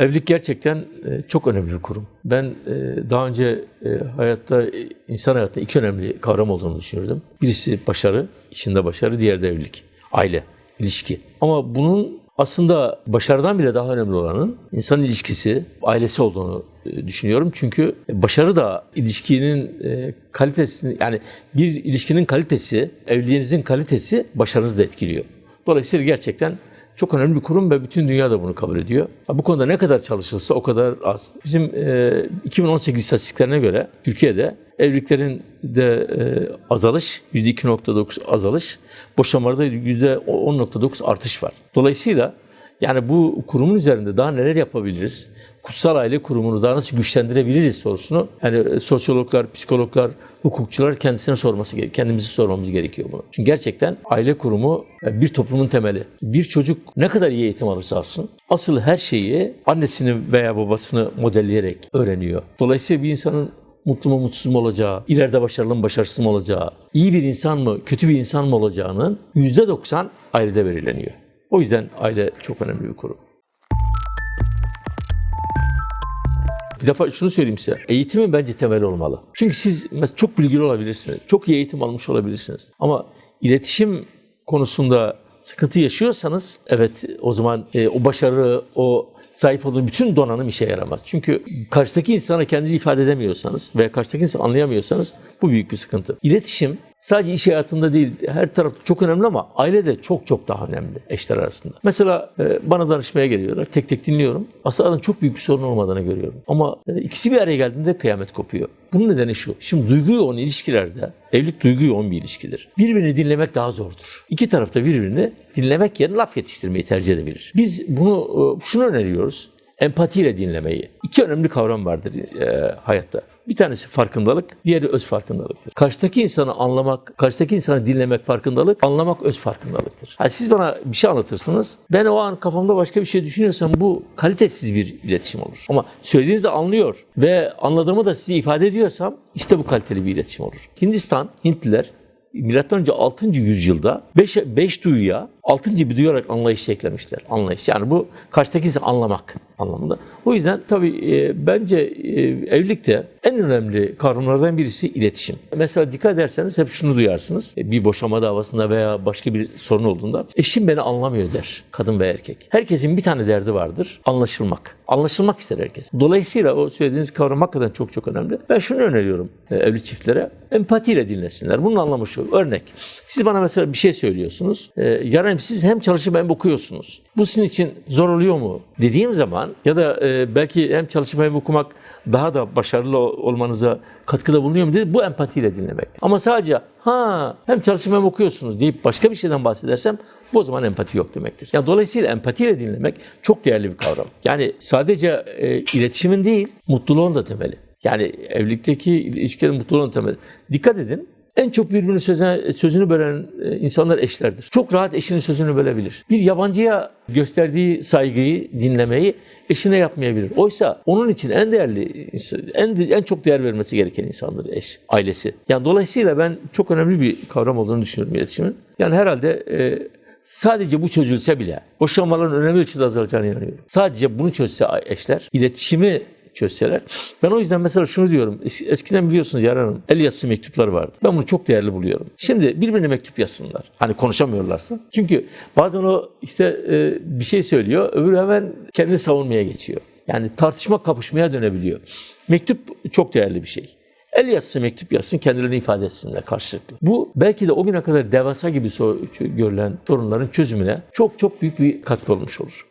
Evlilik gerçekten e, çok önemli bir kurum. Ben e, daha önce e, hayatta, insan hayatında iki önemli kavram olduğunu düşünürdüm. Birisi başarı, içinde başarı, diğeri de evlilik. Aile, ilişki. Ama bunun aslında başarıdan bile daha önemli olanın insan ilişkisi, ailesi olduğunu düşünüyorum. Çünkü başarı da ilişkinin kalitesini, yani bir ilişkinin kalitesi, evliliğinizin kalitesi başarınızı da etkiliyor. Dolayısıyla gerçekten çok önemli bir kurum ve bütün dünya da bunu kabul ediyor. Bu konuda ne kadar çalışılsa o kadar az. Bizim e, 2018 istatistiklerine göre Türkiye'de evliliklerin de e, azalış, %2.9 azalış, boşanmalarda %10.9 artış var. Dolayısıyla yani bu kurumun üzerinde daha neler yapabiliriz? Kutsal aile kurumunu daha nasıl güçlendirebiliriz sorusunu yani e, sosyologlar, psikologlar, hukukçular kendisine sorması. Kendimizi sormamız gerekiyor bunu. Çünkü gerçekten aile kurumu e, bir toplumun temeli. Bir çocuk ne kadar iyi eğitim alırsa alsın asıl her şeyi annesini veya babasını modelleyerek öğreniyor. Dolayısıyla bir insanın mutlu mu mutsuz mu olacağı, ileride başarılı mı başarısız mı olacağı, iyi bir insan mı kötü bir insan mı olacağının %90 ailede belirleniyor. O yüzden aile çok önemli bir kurum. Bir defa şunu söyleyeyim size. Eğitimin bence temeli olmalı. Çünkü siz mesela çok bilgili olabilirsiniz. Çok iyi eğitim almış olabilirsiniz. Ama iletişim konusunda sıkıntı yaşıyorsanız evet o zaman e, o başarı, o sahip olduğunuz bütün donanım işe yaramaz. Çünkü karşıdaki insana kendinizi ifade edemiyorsanız veya karşıdaki insanı anlayamıyorsanız bu büyük bir sıkıntı. İletişim sadece iş hayatında değil her tarafta çok önemli ama ailede çok çok daha önemli eşler arasında. Mesela e, bana danışmaya geliyorlar. Tek tek dinliyorum. Aslında çok büyük bir sorun olmadığını görüyorum. Ama e, ikisi bir araya geldiğinde kıyamet kopuyor. Bunun nedeni şu. Şimdi duygu yoğun ilişkilerde evlilik duygu yoğun bir ilişkidir. Birbirini dinlemek daha zordur. İki tarafta birbirini dinlemek yerine laf yetiştirmeyi tercih edebilir. Biz bunu e, şunu öneriyoruz empatiyle dinlemeyi. İki önemli kavram vardır e, hayatta. Bir tanesi farkındalık, diğeri öz farkındalıktır. Karşıdaki insanı anlamak, karşıdaki insanı dinlemek farkındalık, anlamak öz farkındalıktır. Yani siz bana bir şey anlatırsınız, ben o an kafamda başka bir şey düşünüyorsam bu kalitesiz bir iletişim olur. Ama söylediğinizi anlıyor ve anladığımı da size ifade ediyorsam işte bu kaliteli bir iletişim olur. Hindistan, Hintliler Milattan önce 6. yüzyılda 5 beş duyuya 6. bir duyarak anlayış eklemişler. Anlayış. Yani bu karşıdaki insanı anlamak anlamında. O yüzden tabii e, bence e, evlilikte en önemli kavramlardan birisi iletişim. Mesela dikkat ederseniz hep şunu duyarsınız. E, bir boşanma davasında veya başka bir sorun olduğunda eşim beni anlamıyor der kadın ve erkek. Herkesin bir tane derdi vardır. Anlaşılmak. Anlaşılmak ister herkes. Dolayısıyla o söylediğiniz kavram hakikaten çok çok önemli. Ben şunu öneriyorum e, evli çiftlere. Empatiyle dinlesinler. Bunun anlamı şu. Örnek. Siz bana mesela bir şey söylüyorsunuz. E, yarın siz hem çalışıp hem okuyorsunuz. Bu sizin için zor oluyor mu? Dediğim zaman ya da belki hem çalışıp hem okumak daha da başarılı olmanıza katkıda bulunuyor mu dedi. Bu empatiyle dinlemek. Ama sadece ha hem çalışıp hem okuyorsunuz deyip başka bir şeyden bahsedersem bu o zaman empati yok demektir. Yani dolayısıyla empatiyle dinlemek çok değerli bir kavram. Yani sadece e, iletişimin değil, mutluluğun da temeli. Yani evlilikteki ilişkilerin mutluluğun temeli. Dikkat edin, en çok birbirinin sözüne, sözünü bölen e, insanlar eşlerdir. Çok rahat eşinin sözünü bölebilir. Bir yabancıya gösterdiği saygıyı, dinlemeyi eşine yapmayabilir. Oysa onun için en değerli, en, en çok değer vermesi gereken insandır eş, ailesi. Yani dolayısıyla ben çok önemli bir kavram olduğunu düşünüyorum iletişimin. Yani herhalde e, sadece bu çözülse bile boşanmaların önemli ölçüde azalacağını inanıyorum. Sadece bunu çözse eşler, iletişimi çözseler. Ben o yüzden mesela şunu diyorum. Eskiden biliyorsunuz Yaren Hanım el yazısı mektupları vardı. Ben bunu çok değerli buluyorum. Şimdi birbirine mektup yazsınlar. Hani konuşamıyorlarsa. Çünkü bazen o işte e, bir şey söylüyor. Öbürü hemen kendini savunmaya geçiyor. Yani tartışma kapışmaya dönebiliyor. Mektup çok değerli bir şey. El yazısı mektup yazsın, kendilerini ifade etsinler karşılıklı. Bu belki de o güne kadar devasa gibi görülen sorunların çözümüne çok çok büyük bir katkı olmuş olur.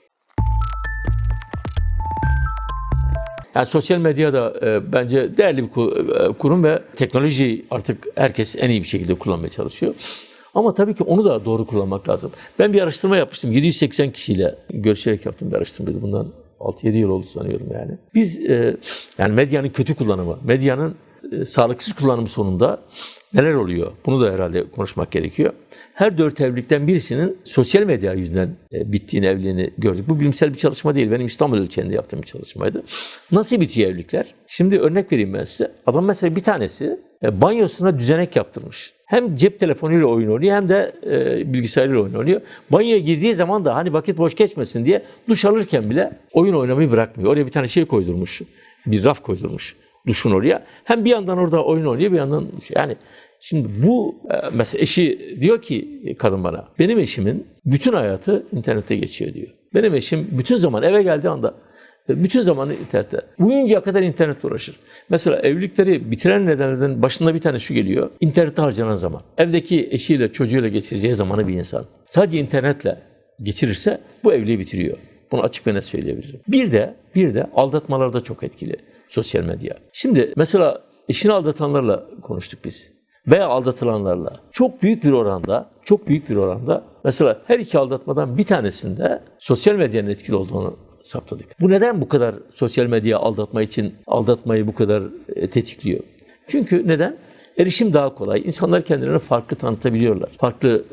Yani sosyal medya da e, bence değerli bir kurum ve teknolojiyi artık herkes en iyi bir şekilde kullanmaya çalışıyor. Ama tabii ki onu da doğru kullanmak lazım. Ben bir araştırma yapmıştım. 780 kişiyle görüşerek yaptım bir araştırmaydı. Bundan 6-7 yıl oldu sanıyorum yani. Biz e, yani medyanın kötü kullanımı, medyanın e, sağlıksız kullanımı sonunda neler oluyor? Bunu da herhalde konuşmak gerekiyor. Her dört evlilikten birisinin sosyal medya yüzünden e, bittiğini, evliliğini gördük. Bu bilimsel bir çalışma değil. Benim İstanbul ölçeğinde yaptığım bir çalışmaydı. Nasıl bitiyor evlilikler? Şimdi örnek vereyim ben size. Adam mesela bir tanesi e, banyosuna düzenek yaptırmış. Hem cep telefonuyla oyun oynuyor hem de e, bilgisayarıyla oyun oynuyor. Banyoya girdiği zaman da hani vakit boş geçmesin diye duş alırken bile oyun oynamayı bırakmıyor. Oraya bir tane şey koydurmuş. Bir raf koydurmuş duşun oraya. Hem bir yandan orada oyun oynuyor bir yandan yani Şimdi bu e, mesela eşi diyor ki kadın bana benim eşimin bütün hayatı internette geçiyor diyor. Benim eşim bütün zaman eve geldiği anda e, bütün zamanı internette. Uyuncaya kadar internetle uğraşır. Mesela evlilikleri bitiren nedenlerden başında bir tane şu geliyor. İnternette harcanan zaman. Evdeki eşiyle çocuğuyla geçireceği zamanı bir insan sadece internetle geçirirse bu evliliği bitiriyor. Bunu açık ve net söyleyebilirim. Bir de bir de aldatmalarda çok etkili sosyal medya. Şimdi mesela eşini aldatanlarla konuştuk biz veya aldatılanlarla çok büyük bir oranda, çok büyük bir oranda mesela her iki aldatmadan bir tanesinde sosyal medyanın etkili olduğunu saptadık. Bu neden bu kadar sosyal medya aldatma için aldatmayı bu kadar e, tetikliyor? Çünkü neden? Erişim daha kolay. İnsanlar kendilerini farklı tanıtabiliyorlar. Farklı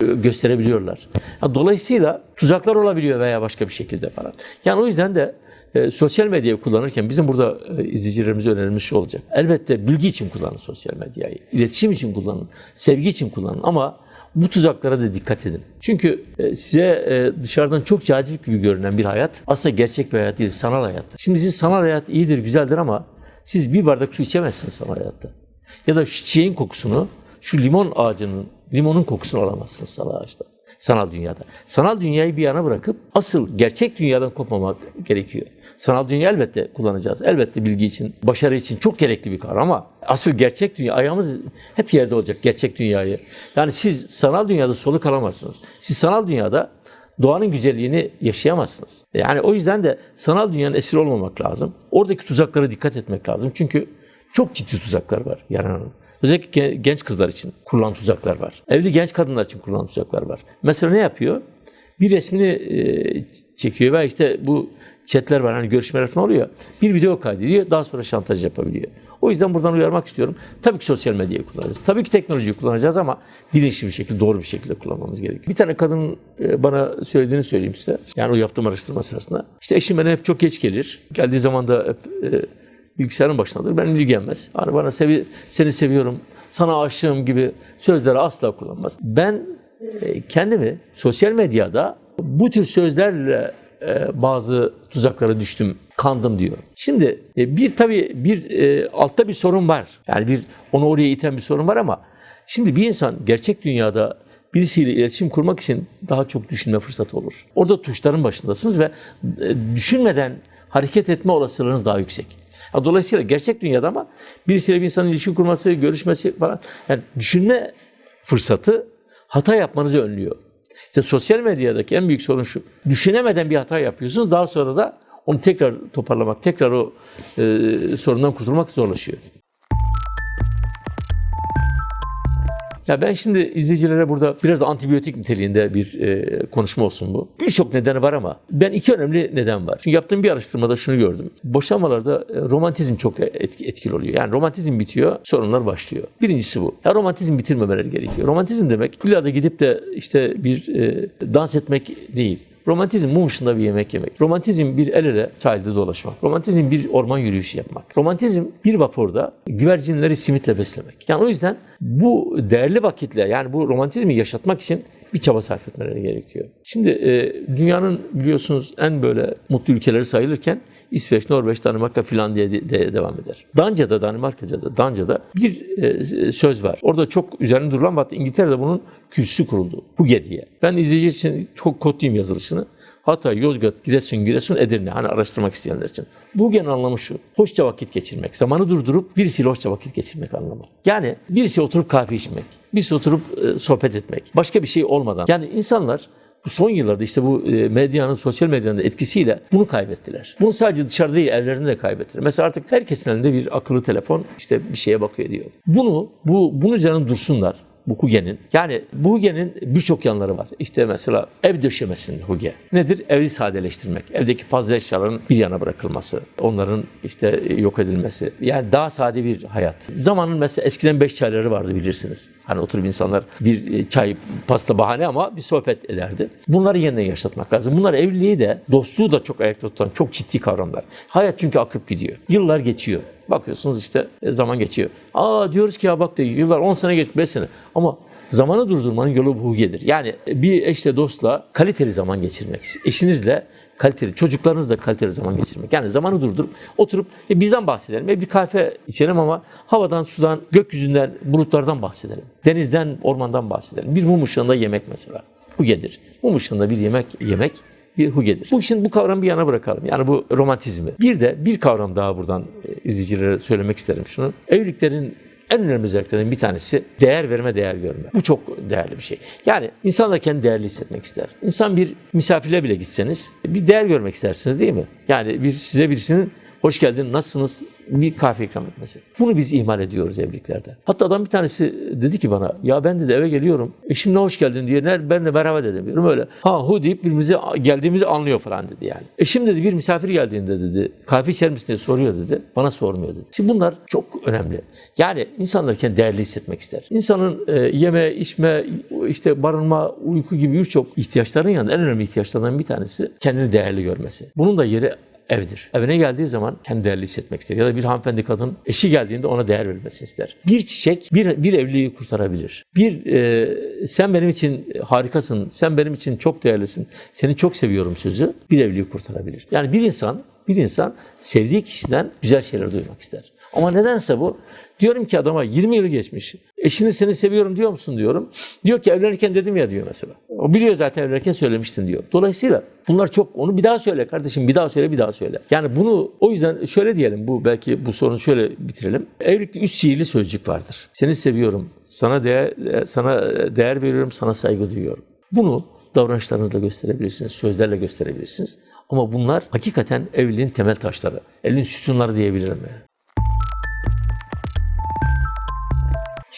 e, gösterebiliyorlar. Dolayısıyla tuzaklar olabiliyor veya başka bir şekilde falan. Yani o yüzden de e, sosyal medyayı kullanırken bizim burada e, izleyicilerimize önerimiz şu olacak. Elbette bilgi için kullanın sosyal medyayı. İletişim için kullanın. Sevgi için kullanın ama bu tuzaklara da dikkat edin. Çünkü e, size e, dışarıdan çok cazip gibi görünen bir hayat aslında gerçek bir hayat değil, sanal hayat. Şimdi sizin sanal hayat iyidir, güzeldir ama siz bir bardak su içemezsiniz sanal hayatta. Ya da şu çiçeğin kokusunu, şu limon ağacının, limonun kokusunu alamazsınız sanal ağaçta. Sanal dünyada. Sanal dünyayı bir yana bırakıp asıl gerçek dünyadan kopmamak gerekiyor. Sanal dünya elbette kullanacağız. Elbette bilgi için, başarı için çok gerekli bir kavram ama asıl gerçek dünya, ayağımız hep yerde olacak gerçek dünyayı. Yani siz sanal dünyada soluk alamazsınız. Siz sanal dünyada doğanın güzelliğini yaşayamazsınız. Yani o yüzden de sanal dünyanın esir olmamak lazım. Oradaki tuzaklara dikkat etmek lazım. Çünkü çok ciddi tuzaklar var Hanım. Özellikle gen- genç kızlar için kurulan tuzaklar var. Evli genç kadınlar için kurulan tuzaklar var. Mesela ne yapıyor? Bir resmini e, çekiyor ve işte bu chatler var hani görüşmeler falan oluyor. Bir video kaydediyor daha sonra şantaj yapabiliyor. O yüzden buradan uyarmak istiyorum. Tabii ki sosyal medyayı kullanacağız. Tabii ki teknolojiyi kullanacağız ama bilinçli bir şekilde, doğru bir şekilde kullanmamız gerekiyor. Bir tane kadın e, bana söylediğini söyleyeyim size. Yani o yaptığım araştırma sırasında. İşte eşim bana hep çok geç gelir. Geldiği zaman da hep e, bilgisayarın başındadır. Ben ilgilenmez. Hani bana sevi, seni seviyorum, sana aşığım gibi sözleri asla kullanmaz. Ben e, kendimi sosyal medyada bu tür sözlerle e, bazı tuzaklara düştüm, kandım diyor. Şimdi e, bir tabii bir altta bir sorun var. Yani bir onu oraya iten bir sorun var ama şimdi bir insan gerçek dünyada birisiyle iletişim kurmak için daha çok düşünme fırsatı olur. Orada tuşların başındasınız ve düşünmeden hareket etme olasılığınız daha yüksek. Ya Dolayısıyla gerçek dünyada ama birisiyle bir insanın ilişki kurması, görüşmesi falan yani düşünme fırsatı hata yapmanızı önlüyor. İşte sosyal medyadaki en büyük sorun şu. Düşünemeden bir hata yapıyorsunuz. Daha sonra da onu tekrar toparlamak, tekrar o e, sorundan kurtulmak zorlaşıyor. Ya ben şimdi izleyicilere burada biraz antibiyotik niteliğinde bir e, konuşma olsun bu. Birçok nedeni var ama ben iki önemli neden var. Çünkü yaptığım bir araştırmada şunu gördüm. Boşanmalarda e, romantizm çok etki, etkili oluyor. Yani romantizm bitiyor, sorunlar başlıyor. Birincisi bu. Ya romantizm bitirmemeleri gerekiyor. Romantizm demek illa da gidip de işte bir e, dans etmek değil. Romantizm mum ışığında bir yemek yemek. Romantizm bir el ele sahilde dolaşmak. Romantizm bir orman yürüyüşü yapmak. Romantizm bir vapurda güvercinleri simitle beslemek. Yani o yüzden bu değerli vakitle yani bu romantizmi yaşatmak için bir çaba sarf etmeleri gerekiyor. Şimdi e, dünyanın biliyorsunuz en böyle mutlu ülkeleri sayılırken İsveç, Norveç, Danimarka, Finlandiya de, de devam eder. Danca'da, Danimarka'da, Danca'da bir e, söz var. Orada çok üzerine durulan hatta İngiltere'de bunun kürsüsü kuruldu. Huge diye. Ben izleyici için çok kodlayayım yazılışını. Hatay, Yozgat, Giresun, Giresun, Edirne. Hani araştırmak isteyenler için. Bugen anlamı şu. Hoşça vakit geçirmek. Zamanı durdurup birisiyle hoşça vakit geçirmek anlamı. Yani birisi oturup kahve içmek. Birisi oturup e, sohbet etmek. Başka bir şey olmadan. Yani insanlar bu son yıllarda işte bu e, medyanın, sosyal medyanın etkisiyle bunu kaybettiler. Bunu sadece dışarıda değil, evlerinde de kaybettiler. Mesela artık herkesin elinde bir akıllı telefon işte bir şeye bakıyor diyor. Bunu, bu, bunu canım dursunlar Huge'nin. Yani bu Huge'nin birçok yanları var. İşte mesela ev döşemesinin Huge. Nedir? Evi sadeleştirmek. Evdeki fazla eşyaların bir yana bırakılması. Onların işte yok edilmesi. Yani daha sade bir hayat. Zamanın mesela eskiden beş çayları vardı bilirsiniz. Hani oturup insanlar bir çay, pasta bahane ama bir sohbet ederdi. Bunları yeniden yaşatmak lazım. Bunlar evliliği de, dostluğu da çok ayakta tutan çok ciddi kavramlar. Hayat çünkü akıp gidiyor. Yıllar geçiyor. Bakıyorsunuz işte e, zaman geçiyor. Aa diyoruz ki ya bak de yıllar 10 sene geç 5 sene. Ama zamanı durdurmanın yolu bu hugedir. Yani bir eşle dostla kaliteli zaman geçirmek. Eşinizle kaliteli, çocuklarınızla kaliteli zaman geçirmek. Yani zamanı durdurup oturup e, bizden bahsedelim. E, bir kahve içelim ama havadan, sudan, gökyüzünden, bulutlardan bahsedelim. Denizden, ormandan bahsedelim. Bir mum ışığında yemek mesela. Hugedir. Mum ışığında bir yemek yemek hugedir. Bu için bu kavramı bir yana bırakalım. Yani bu romantizmi. Bir de bir kavram daha buradan e, izleyicilere söylemek isterim şunu. Evliliklerin en önemli özelliklerinden bir tanesi değer verme, değer görme. Bu çok değerli bir şey. Yani insan da kendi değerli hissetmek ister. İnsan bir misafirle bile gitseniz bir değer görmek istersiniz değil mi? Yani bir size birisinin hoş geldin, nasılsınız? Bir kahve ikram etmesi. Bunu biz ihmal ediyoruz evliliklerde. Hatta adam bir tanesi dedi ki bana, ya ben dedi eve geliyorum, eşimle hoş geldin diye ben de merhaba dedim. Diyorum öyle. Ha hu deyip birbirimize geldiğimizi anlıyor falan dedi yani. Eşim dedi bir misafir geldiğinde dedi, kahve içer misin diye soruyor dedi. Bana sormuyor dedi. Şimdi bunlar çok önemli. Yani insanlar kendi değerli hissetmek ister. İnsanın e, yeme, içme, işte barınma, uyku gibi birçok ihtiyaçların yanında en önemli ihtiyaçlarından bir tanesi kendini değerli görmesi. Bunun da yeri evdir. Evine geldiği zaman kendi değerli hissetmek ister. Ya da bir hanımefendi kadın eşi geldiğinde ona değer verilmesini ister. Bir çiçek bir, bir evliliği kurtarabilir. Bir e, sen benim için harikasın, sen benim için çok değerlisin, seni çok seviyorum sözü bir evliliği kurtarabilir. Yani bir insan bir insan sevdiği kişiden güzel şeyler duymak ister. Ama nedense bu. Diyorum ki adama 20 yıl geçmiş. Eşini seni seviyorum diyor musun diyorum. Diyor ki evlenirken dedim ya diyor mesela. O biliyor zaten evlenirken söylemiştin diyor. Dolayısıyla bunlar çok onu bir daha söyle kardeşim bir daha söyle bir daha söyle. Yani bunu o yüzden şöyle diyelim bu belki bu sorunu şöyle bitirelim. Evlilikte üç sihirli sözcük vardır. Seni seviyorum. Sana değer sana değer veriyorum. Sana saygı duyuyorum. Bunu davranışlarınızla gösterebilirsiniz, sözlerle gösterebilirsiniz. Ama bunlar hakikaten evliliğin temel taşları. Evliliğin sütunları diyebilirim yani.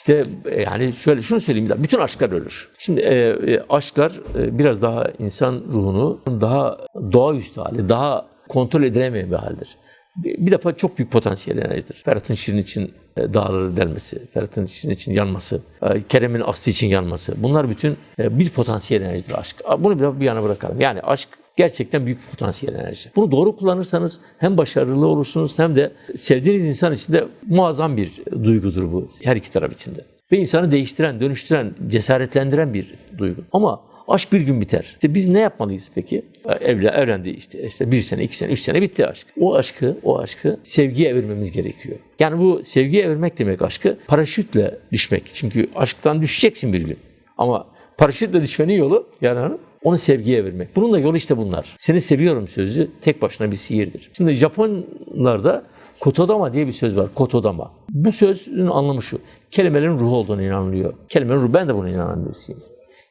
İşte e, yani şöyle şunu söyleyeyim. Bütün aşklar ölür. Şimdi e, e, aşklar e, biraz daha insan ruhunu daha doğaüstü hali, daha kontrol edilemeyen bir haldir. Bir, bir defa çok büyük potansiyel enerjidir. Ferhat'ın şirin için e, dağları delmesi, Ferhat'ın şirin için yanması, Kerem'in aslı için yanması. Bunlar bütün bir potansiyel enerjidir aşk. Bunu bir, bir yana bırakalım. Yani aşk gerçekten büyük potansiyel enerji. Bunu doğru kullanırsanız hem başarılı olursunuz hem de sevdiğiniz insan için de muazzam bir duygudur bu her iki taraf için de. Ve insanı değiştiren, dönüştüren, cesaretlendiren bir duygu. Ama aşk bir gün biter. İşte biz ne yapmalıyız peki? Evle, evlendi işte, işte bir sene, iki sene, üç sene bitti aşk. O aşkı, o aşkı sevgiye evirmemiz gerekiyor. Yani bu sevgiye evirmek demek aşkı paraşütle düşmek. Çünkü aşktan düşeceksin bir gün. Ama paraşütle düşmenin yolu yani onu sevgiye evirmek. Bunun da yolu işte bunlar. Seni seviyorum sözü tek başına bir sihirdir. Şimdi Japonlarda kotodama diye bir söz var. Kotodama. Bu sözün anlamı şu. Kelimelerin ruhu olduğunu inanılıyor. Kelimelerin ruhu. Ben de buna inanan birisiyim.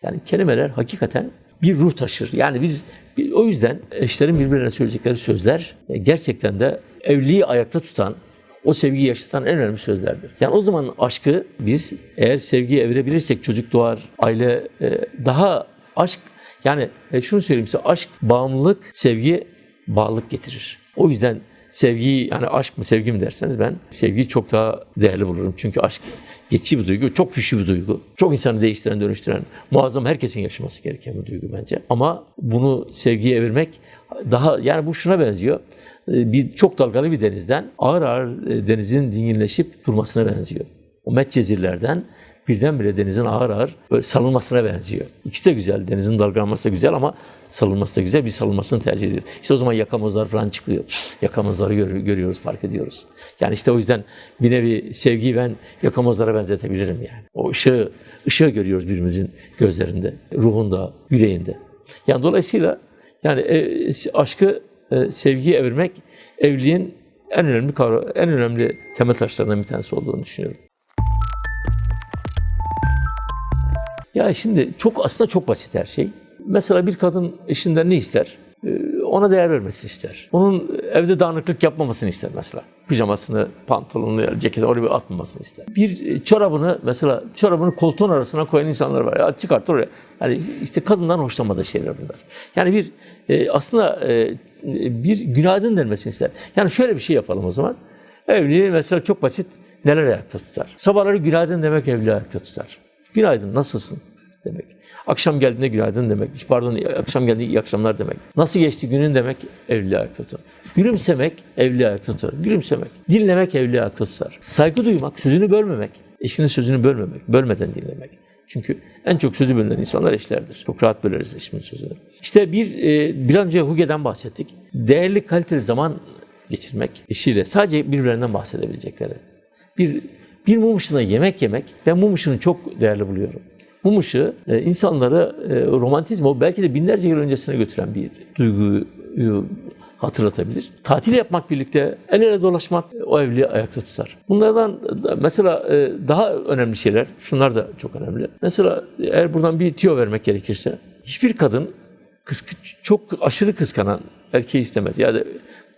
Yani kelimeler hakikaten bir ruh taşır. Yani bir, bir o yüzden eşlerin birbirine söyleyecekleri sözler e, gerçekten de evliliği ayakta tutan, o sevgiyi yaşatan en önemli sözlerdir. Yani o zaman aşkı biz eğer sevgiye evirebilirsek çocuk doğar, aile e, daha aşk yani e, şunu söyleyeyim size aşk bağımlılık, sevgi bağlılık getirir. O yüzden sevgiyi yani aşk mı sevgi mi derseniz ben sevgiyi çok daha değerli bulurum. Çünkü aşk geçici bir duygu, çok güçlü bir duygu. Çok insanı değiştiren, dönüştüren, muazzam herkesin yaşaması gereken bir duygu bence. Ama bunu sevgiye evirmek daha yani bu şuna benziyor. E, Bir çok dalgalı bir denizden ağır ağır e, denizin dinginleşip durmasına benziyor. O Medcezirlerden birdenbire denizin ağır ağır böyle salınmasına benziyor. İkisi de güzel. Denizin dalgalanması da güzel ama salınması da güzel. Bir salınmasını tercih ediyoruz. İşte o zaman yakamozlar falan çıkıyor. Yakamozları gör- görüyoruz, fark ediyoruz. Yani işte o yüzden bir nevi sevgiyi ben yakamozlara benzetebilirim yani. O ışığı, ışığı görüyoruz birbirimizin gözlerinde, ruhunda, yüreğinde. Yani dolayısıyla yani e, aşkı e, sevgiye evirmek evliliğin en önemli en önemli temel taşlarından bir tanesi olduğunu düşünüyorum. Ya şimdi çok aslında çok basit her şey. Mesela bir kadın eşinden ne ister? Ee, Ona değer vermesini ister. Onun evde dağınıklık yapmamasını ister mesela. Pijamasını, pantolonunu, ceketi oraya bir atmamasını ister. Bir e, çorabını mesela çorabını koltuğun arasına koyan insanlar var. Ya çıkart oraya. Yani işte kadından hoşlanmadığı şeyler bunlar. Yani bir e, aslında e, bir günaydın denmesini ister. Yani şöyle bir şey yapalım o zaman. Evliliği mesela çok basit neler ayakta tutar. Sabahları günaydın demek evliliği ayakta tutar. Günaydın, nasılsın? demek. Akşam geldiğinde günaydın demek. Pardon akşam geldiğinde iyi akşamlar demek. Nasıl geçti günün demek evliliği ayakta tutar. Gülümsemek evliliği ayakta tutar. Gülümsemek. Dinlemek evliliği ayakta tutar. Saygı duymak, sözünü bölmemek. Eşinin sözünü bölmemek. Bölmeden dinlemek. Çünkü en çok sözü bölünen insanlar eşlerdir. Çok rahat böleriz eşimin sözünü. İşte bir, e, bir an önce Huge'den bahsettik. Değerli kaliteli zaman geçirmek eşiyle sadece birbirlerinden bahsedebilecekleri. Bir, bir mum ışığında yemek yemek, ben mum ışığını çok değerli buluyorum. Mum ışığı e, insanları e, romantizm, o belki de binlerce yıl öncesine götüren bir duyguyu hatırlatabilir. Tatil yapmak birlikte el ele dolaşmak o evliliği ayakta tutar. Bunlardan da mesela e, daha önemli şeyler, şunlar da çok önemli. Mesela eğer buradan bir tüyo vermek gerekirse, hiçbir kadın çok aşırı kıskanan erkeği istemez. Yani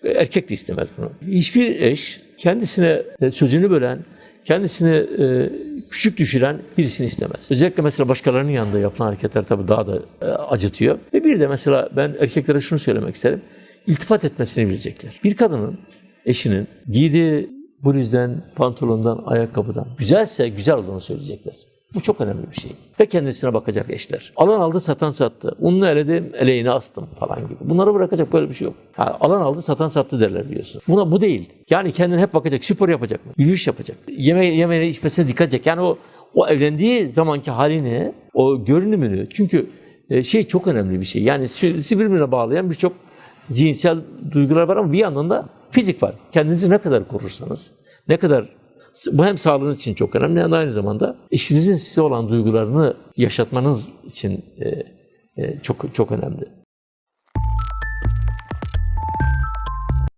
erkek de istemez bunu. Hiçbir eş kendisine e, sözünü bölen, kendisini e, küçük düşüren birisini istemez. Özellikle mesela başkalarının yanında yapılan hareketler tabii daha da e, acıtıyor. Ve bir de mesela ben erkeklere şunu söylemek isterim. İltifat etmesini bilecekler. Bir kadının, eşinin giydiği bluzden, pantolondan, ayakkabıdan güzelse güzel olduğunu söyleyecekler. Bu çok önemli bir şey. Ve kendisine bakacak eşler. Alan aldı, satan sattı. Ununu eledim, eleğini astım falan gibi. Bunları bırakacak böyle bir şey yok. Ha, alan aldı, satan sattı derler biliyorsun. Buna bu değil. Yani kendine hep bakacak. Spor yapacak mı? Yürüyüş yapacak. Yeme yemeğine, içmesine dikkat edecek. Yani o o evlendiği zamanki halini, o görünümünü. Çünkü e, şey çok önemli bir şey. Yani sizi birbirine bağlayan birçok zihinsel duygular var ama bir yandan da fizik var. Kendinizi ne kadar korursanız, ne kadar bu hem sağlığınız için çok önemli hem de aynı zamanda eşinizin size olan duygularını yaşatmanız için e, e, çok çok önemli.